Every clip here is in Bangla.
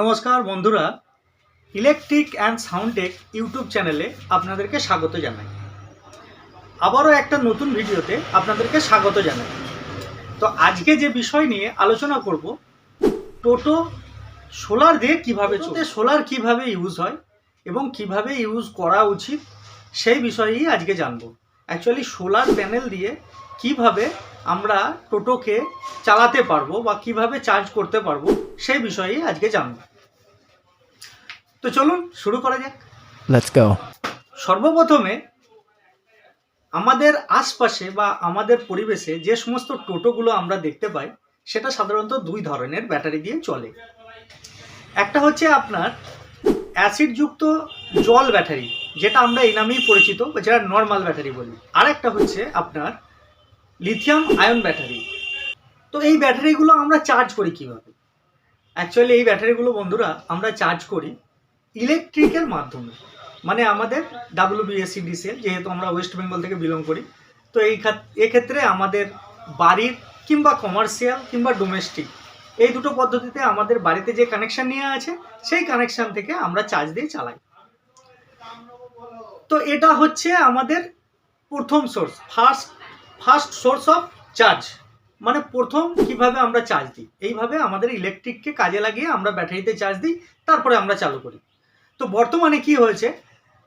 নমস্কার বন্ধুরা, ইলেকট্রিক অ্যান্ড সাউন্ডটেক ইউটিউব চ্যানেলে আপনাদেরকে স্বাগত জানাই। আবারও একটা নতুন ভিডিওতে আপনাদেরকে স্বাগত জানাই। তো আজকে যে বিষয় নিয়ে আলোচনা করব, টোটো সোলার দিয়ে কীভাবে চলতে সোলার কীভাবে ইউজ হয় এবং কীভাবে ইউজ করা উচিত, সেই বিষয়েই আজকে জানব। অ্যাকচুয়ালি সোলার প্যানেল দিয়ে কীভাবে আমরা টোটোকে চালাতে পারব বা কীভাবে চার্জ করতে পারব সেই বিষয়েই আজকে জানব। তো চলুন শুরু করা যাক। Go. সর্বপ্রথমে আমাদের আশপাশে বা আমাদের পরিবেশে যে সমস্ত টোটোগুলো আমরা দেখতে পাই সেটা সাধারণত দুই ধরনের ব্যাটারি দিয়ে চলে। একটা হচ্ছে আপনার অ্যাসিডযুক্ত জল ব্যাটারি যেটা আমরা এই নামেই পরিচিত বা যেটা নর্মাল ব্যাটারি বলি। আর একটা হচ্ছে আপনার লিথিয়াম আয়ন ব্যাটারি তো এই ব্যাটারিগুলো আমরা চার্জ করি কীভাবে? অ্যাকচুয়ালি এই ব্যাটারিগুলো বন্ধুরা আমরা চার্জ করি ইলেকট্রিকের মাধ্যমে। মানে আমাদের ডাব্লিউবিএসসি ডিসেল যেহেতু আমরা ওয়েস্ট বেঙ্গল থেকে বিলং করি। তো এই এক্ষেত্রে আমাদের বাড়ির কিংবা কমার্শিয়াল কিংবা ডোমেস্টিক এই দুটো পদ্ধতিতে আমাদের বাড়িতে যে কানেকশন নিয়ে আছে, সেই কানেকশন থেকে আমরা চার্জ দিয়ে চালাই। তো এটা হচ্ছে আমাদের প্রথম source first first source of charge. মানে প্রথম কীভাবে আমরা চার্জ দিই? এইভাবে আমাদের ইলেকট্রিককে কাজে লাগিয়ে আমরা ব্যাটারিতে চার্জ দিই, তারপরে আমরা চালু করি। তো বর্তমানে কি হয়েছে?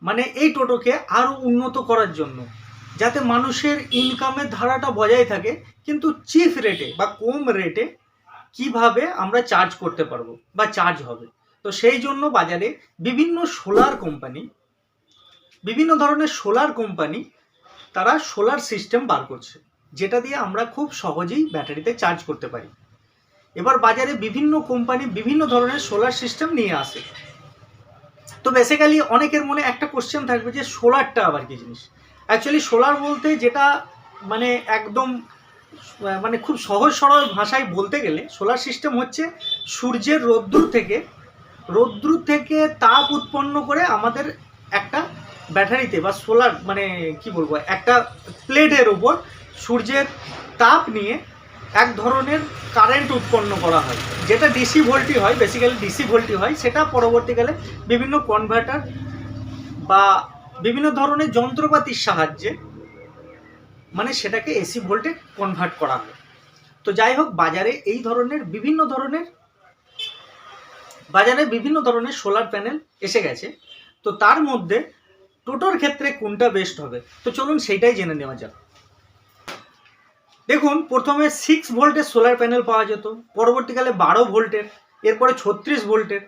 মানে এই টোটোকে আরও উন্নত করার জন্য, যাতে মানুষের ইনকামের ধারাটা বজায় থাকে, কিন্তু চিফ রেটে বা কম রেটে কীভাবে আমরা চার্জ করতে পারব বা চার্জ হবে? তো সেই জন্য বাজারে বিভিন্ন সোলার কোম্পানি বিভিন্ন ধরনের সোলার কোম্পানি তারা সোলার সিস্টেম বার করছে, যেটা দিয়ে আমরা খুব সহজেই ব্যাটারিতে চার্জ করতে পারি। এবার বাজারে বিভিন্ন কোম্পানি বিভিন্ন ধরনের সোলার সিস্টেম নিয়ে আসে। তো বেসিক্যালি অনেকের মনে একটা কোশ্চেন থাকবে যে সোলারটা আবার কি জিনিস? অ্যাকচুয়ালি সোলার বলতে যেটা মানে একদম মানে খুব সহজ সরল ভাষায় বলতে গেলে সোলার সিস্টেম হচ্ছে সূর্যের রোদ্দুর থেকে রোদ্দুর থেকে তাপ উৎপন্ন করে আমাদের একটা ব্যাটারিতে বা সোলার মানে কি বলব, একটা প্লেটের ওপর সূর্যের তাপ নিয়ে এক ধরনের কারেন্ট উৎপন্ন করা হয়। যেটা ডিসি ভোল্টি হয় বেসিক্যালি ডিসি ভোল্টি হয়, সেটা পরবর্তীকালে বিভিন্ন কনভার্টার বা বিভিন্ন ধরনের যন্ত্রপাতির সাহায্যে মানে সেটাকে এসি ভোল্টে কনভার্ট করা হয়। তো যাই হোক, বাজারে এই ধরনের বিভিন্ন ধরনের, বাজারে বিভিন্ন ধরনের সোলার প্যানেল এসে গেছে। তো তার মধ্যে টোটোর ক্ষেত্রে কোনটা বেস্ট হবে? তো চলুন সেটাই জেনে নেওয়া যাক। দেখুন, প্রথমে সিক্স ভোল্টের সোলার প্যানেল পাওয়া যেত, পরবর্তীকালে বারো ভোল্টের এরপরে ছত্রিশ ভোল্টের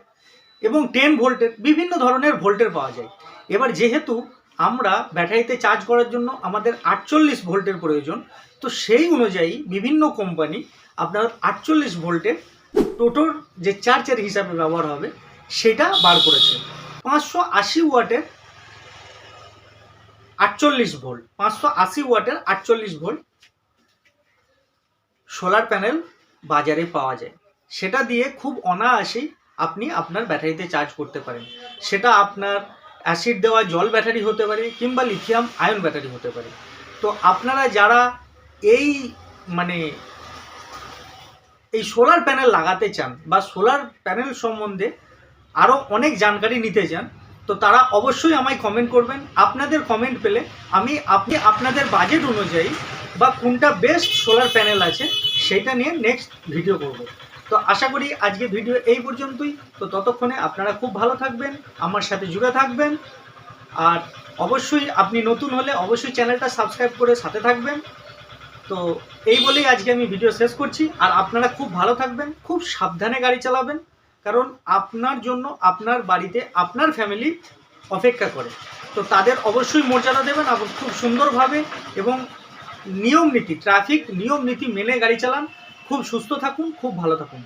এবং টেন ভোল্টের বিভিন্ন ধরনের ভোল্টের পাওয়া যায়। এবার যেহেতু আমরা ব্যাটারিতে চার্জ করার জন্য আমাদের আটচল্লিশ ভোল্টের প্রয়োজন, তো সেই অনুযায়ী বিভিন্ন কোম্পানি আপনার আটচল্লিশ ভোল্টের টোটোর যে চার্জার হিসাবে ব্যবহার হবে, সেটা বার করেছে। পাঁচশো আশি ওয়াটের আটচল্লিশ ভোল্ট, পাঁচশো আশি ওয়াটের আটচল্লিশ ভোল্ট সোলার প্যানেল বাজারে পাওয়া যায়। সেটা দিয়ে খুব অনায়াসেই আপনি আপনার ব্যাটারিতে চার্জ করতে পারেন। সেটা আপনার অ্যাসিড দেওয়া জল ব্যাটারি হতে পারে কিংবা লিথিয়াম আয়ন ব্যাটারি হতে পারে। তো আপনারা যারা এই মানে এই সোলার প্যানেল লাগাতে চান বা সোলার প্যানেল সম্বন্ধে আরও অনেক জানকারি নিতে চান তো তারা অবশ্যই আমায় কমেন্ট করবেন। আপনাদের কমেন্ট পেলে আমি আপনি আপনাদের বাজেট অনুযায়ী বা কোনটা বেস্ট সোলার প্যানেল আছে সেটা নিয়ে নেক্সট ভিডিও করব। তো আশা করি আজকে ভিডিও এই পর্যন্তই। তো ততক্ষণে আপনারা খুব ভালো থাকবেন, আমার সাথে জুড়ে থাকবেন। আর অবশ্যই আপনি নতুন হলে অবশ্যই চ্যানেলটা সাবস্ক্রাইব করে সাথে থাকবেন। তো এই বলেই আজকে আমি ভিডিও শেষ করছি। আর আপনারা খুব ভালো থাকবেন, খুব সাবধানে গাড়ি চালাবেন। কারণ আপনার জন্য আপনার বাড়িতে আপনার ফ্যামিলি অপেক্ষা করে। তো তাদের অবশ্যই মর্যাদা দেবেন এবং খুব সুন্দরভাবে এবং নিয়ম নীতি ট্রাফিক নিয়ম নীতি মেনে গাড়ি চালান, খুব সুস্থ থাকুন, খুব ভালো থাকুন।